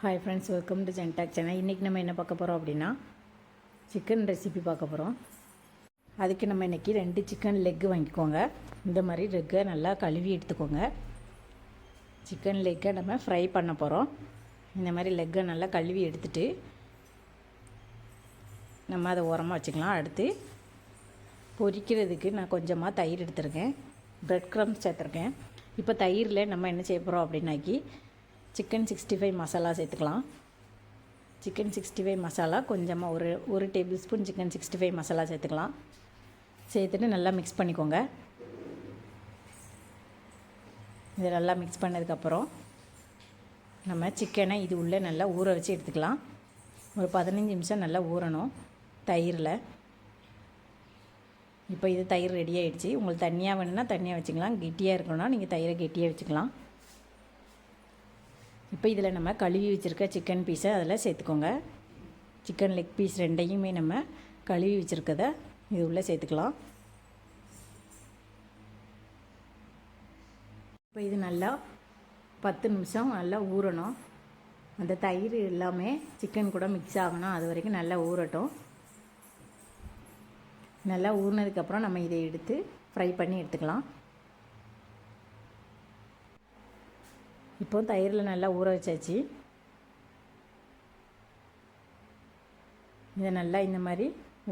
Hi friends welcome to ஜென்டாக் channel இன்றைக்கி நம்ம என்ன பார்க்க போகிறோம் அப்படின்னா சிக்கன் ரெசிபி பார்க்க போகிறோம் அதுக்கு நம்ம இன்றைக்கி ரெண்டு சிக்கன் லெக்கு வாங்கிக்கோங்க. இந்த மாதிரி லெக்கை நல்லா கழுவி எடுத்துக்கோங்க. சிக்கன் லெக்கை நம்ம ஃப்ரை பண்ண போகிறோம் இந்த மாதிரி லெக்கை நல்லா கழுவி எடுத்துட்டு நம்ம அதை உரமாக வச்சுக்கலாம். அடுத்து பொரிக்கிறதுக்கு நான் கொஞ்சமாக தயிர் எடுத்திருக்கேன். ப்ரெட் க்ரம்ஸ் சேர்த்துருக்கேன். இப்போ தயிரில் நம்ம என்ன செய்ய போகிறோம் அப்படின்னாக்கி சிக்கன் சிக்ஸ்டி ஃபைவ் மசாலா சேர்த்துக்கலாம். சிக்கன் சிக்ஸ்டி ஃபைவ் மசாலா கொஞ்சமாக ஒரு ஒரு tablespoon chicken sixty five masala சேர்த்துக்கலாம். சேர்த்துட்டு நல்லா மிக்ஸ் பண்ணிக்கோங்க. இதை நல்லா மிக்ஸ் பண்ணதுக்கப்புறம் நம்ம சிக்கனை இது உள்ளே நல்லா ஊற வச்சு எடுத்துக்கலாம். ஒரு பதினஞ்சு நிமிஷம் நல்லா ஊறணும் தயிரில். இப்போ இது தயிர் ரெடி ஆகிடுச்சி உங்களுக்கு தண்ணியாக வேணும்னா தண்ணியாக வச்சுக்கலாம். கெட்டியாக இருக்கணும்னா நீங்கள் தயிரை கெட்டியாக வச்சுக்கலாம். இப்போ இதில் நம்ம கழுவி வச்சுருக்க சிக்கன் பீஸை அதில் சேர்த்துக்கோங்க. சிக்கன் லெக் பீஸ் ரெண்டையுமே நம்ம கழுவி வச்சுருக்கத இது உள்ளே சேர்த்துக்கலாம். இப்போ இது நல்லா பத்து நிமிஷம் நல்லா ஊறணும். அந்த தயிர் எல்லாமே சிக்கன் கூட மிக்ஸ் ஆகணும். அது வரைக்கும் நல்லா ஊறட்டும். நல்லா ஊறினதுக்கப்புறம் நம்ம இதை எடுத்து ஃப்ரை பண்ணி எடுத்துக்கலாம். இப்போ தயிரில் நல்லா ஊற வச்சாச்சு. இதை நல்லா இந்த மாதிரி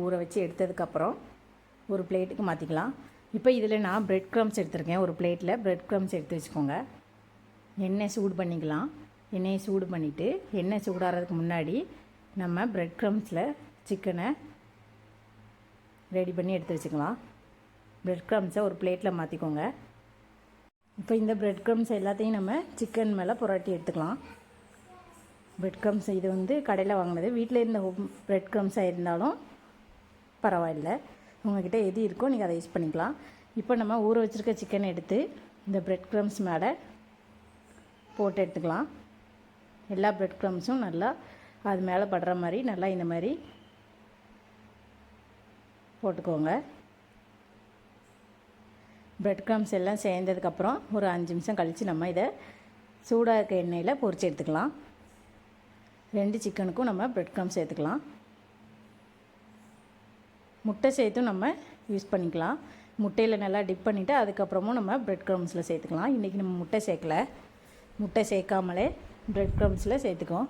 ஊற வச்சு எடுத்ததுக்கப்புறம் ஒரு பிளேட்டுக்கு மாற்றிக்கலாம் இப்போ இதில் நான் ப்ரெட் க்ரம்ஸ் எடுத்திருக்கேன். ஒரு பிளேட்டில் ப்ரெட் க்ரம்ஸ் எடுத்து வச்சுக்கோங்க. எண்ணெய் சூடு பண்ணிக்கலாம். எண்ணெயை சூடு பண்ணிவிட்டு எண்ணெய் சூடாகிறதுக்கு முன்னாடி நம்ம ப்ரெட் க்ரம்ஸில் சிக்கனை ரெடி பண்ணி எடுத்து வச்சுக்கலாம். ப்ரெட் க்ரம்ஸை ஒரு பிளேட்டில் மாற்றிக்கோங்க இப்போ இந்த ப்ரெட் க்ரம்ஸ் எல்லாத்தையும் நம்ம சிக்கன் மேலே புரட்டி எடுத்துக்கலாம். ப்ரெட் க்ரம்ஸ் இது வந்து கடையில் வாங்கினது. வீட்டில் இருந்த ப்ரெட் க்ரம்ஸாக இருந்தாலும் பரவாயில்ல. உங்கள்கிட்ட எது இருக்கோ நீங்கள் அதை யூஸ் பண்ணிக்கலாம். இப்போ நம்ம ஊற வச்சுருக்க சிக்கன் எடுத்து இந்த ப்ரெட் க்ரம்ஸ் மேலே போட்டு எடுத்துக்கலாம். எல்லா ப்ரெட் க்ரம்ஸும் நல்லா அது மேலே படுற மாதிரி நல்லா இந்த மாதிரி போட்டுக்கோங்க. ப்ரெட் க்ரம்ஸ் எல்லாம் சேர்ந்ததுக்கப்புறம் ஒரு அஞ்சு நிமிஷம் கழித்து நம்ம இதை சூடாக இருக்க எண்ணெயில் பொறிச்சு எடுத்துக்கலாம். ரெண்டு சிக்கனுக்கும் நம்ம ப்ரெட் க்ரம்ஸ் சேர்த்துக்கலாம். முட்டை சேர்த்தும் நம்ம யூஸ் பண்ணிக்கலாம். முட்டையில் நல்லா டிப் பண்ணிவிட்டு அதுக்கப்புறமும் நம்ம ப்ரெட் க்ரம்ஸில் சேர்த்துக்கலாம். இன்றைக்கி நம்ம முட்டை சேர்க்கல. முட்டை சேர்க்காமலே ப்ரெட் க்ரம்ஸில் சேர்த்துக்கோம்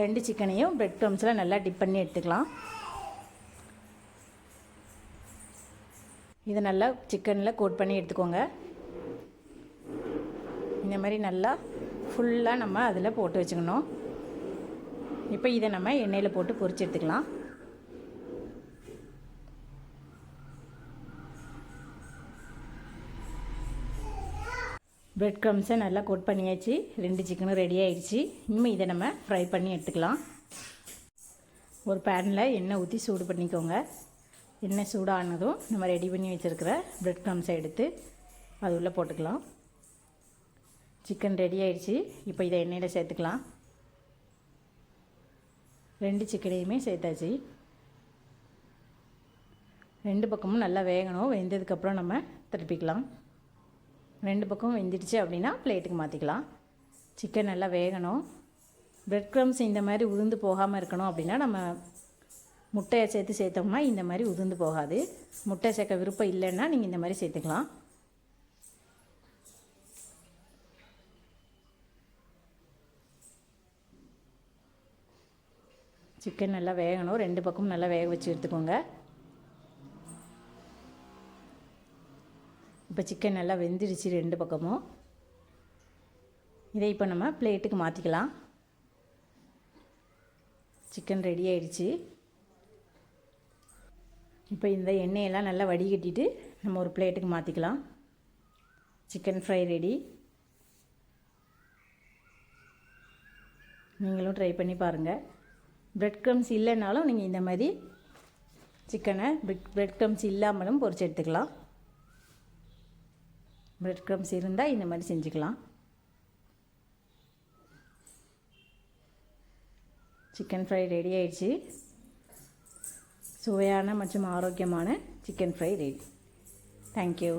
ரெண்டு சிக்கனையும் ப்ரெட் க்ரம்ஸில் நல்லா டிப் பண்ணி எடுத்துக்கலாம். இதை நல்லா சிக்கனில் கோட் பண்ணி எடுத்துக்கோங்க. இந்த மாதிரி நல்லா ஃபுல்லாக நம்ம அதில் போட்டு வச்சுக்கணும். இப்போ இதை நம்ம எண்ணெயில் போட்டு பொரிச்சு எடுத்துக்கலாம். ப்ரெட் க்ரம்ஸை நல்லா கோட் பண்ணியாச்சு. ரெண்டு சிக்கனும் ரெடி ஆயிடுச்சு. இனிமேல் இதை நம்ம ஃப்ரை பண்ணி எடுத்துக்கலாம். ஒரு பேனில் எண்ணெய் ஊற்றி சூடு பண்ணிக்கோங்க. எண்ணெய் சூடானதும் நம்ம ரெடி பண்ணி வச்சுருக்கிற ப்ரெட் க்ரம்ஸை எடுத்து அது உள்ளே போட்டுக்கலாம். சிக்கன் ரெடி ஆயிடுச்சு. இப்போ இதை எண்ணெயில் சேர்த்துக்கலாம். ரெண்டு சிக்கனையுமே சேர்த்தாச்சு. ரெண்டு பக்கமும் நல்லா வேகணும். வெந்ததுக்கப்புறம் நம்ம திருப்பிக்கலாம். ரெண்டு பக்கமும் வெந்துடுச்சு அப்படின்னா பிளேட்டுக்கு மாற்றிக்கலாம் சிக்கன் நல்லா வேகணும். ப்ரெட் க்ரம்ஸ் இந்த மாதிரி உதிர்ந்து போகாமல் இருக்கணும் அப்படின்னா நம்ம முட்டையை சேர்த்து சேர்த்தோம்னா இந்த மாதிரி உதிர்ந்து போகாது. முட்டை சேர்க்க விருப்பம் இல்லைன்னா நீங்கள் இந்த மாதிரி சேர்த்துக்கலாம். சிக்கன் நல்லா வேகணும். ரெண்டு பக்கமும் நல்லா வேக வச்சு எடுத்துக்கோங்க. இப்போ சிக்கன் நல்லா வெந்துடுச்சு ரெண்டு பக்கமும். இதை இப்போ நம்ம பிளேட்டுக்கு மாற்றிக்கலாம் சிக்கன் ரெடி ஆயிடுச்சு. இப்போ இந்த எண்ணெயெல்லாம் நல்லா வடிகட்டிட்டு நம்ம ஒரு பிளேட்டுக்கு மாற்றிக்கலாம் சிக்கன் ஃப்ரை ரெடி. நீங்களும் ட்ரை பண்ணி பாருங்கள் ப்ரெட் க்ரம்ஸ் இல்லைனாலும் நீங்கள் இந்த மாதிரி சிக்கனை பிரெட் ப்ரெட் க்ரம்ஸ் இல்லாமலும் பொறிச்சு எடுத்துக்கலாம். ப்ரெட் க்ரம்ஸ் இருந்தால் இந்த மாதிரி செஞ்சுக்கலாம். சிக்கன் ஃப்ரை ரெடி ஆயிடுச்சு. சுவையான மற்றும் ஆரோக்கியமான சிக்கன் ஃப்ரை ரெடி தேங்க்யூ